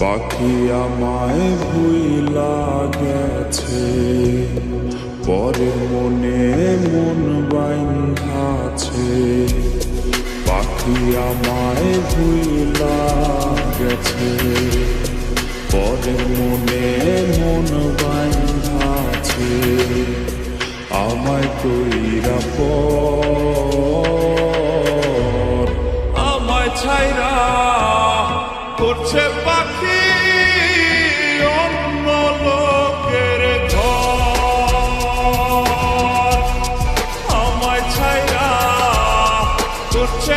পাখি আমায় ভুইলা গেছে পরের মনে মন বাইন্ধাছে পাখি আমায় ভুইলা গেছে পরের মনে মন বাইন্ধাছে আমায় কইরা পর, আমায় ছাইরা করছে করছে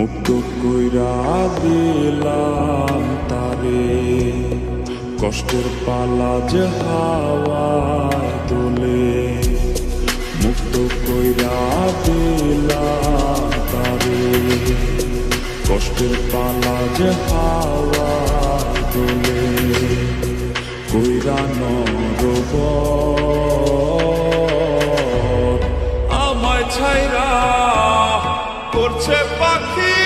মুক্ত কইরা দিলাম তারে। কষ্টের পালা যে হাওয়ায় দোলে মুক্ত কইরা দিলাম তারে। কষ্টের পালা যে হাওয়ায় দোলে কইরা নরব করছে পাখি।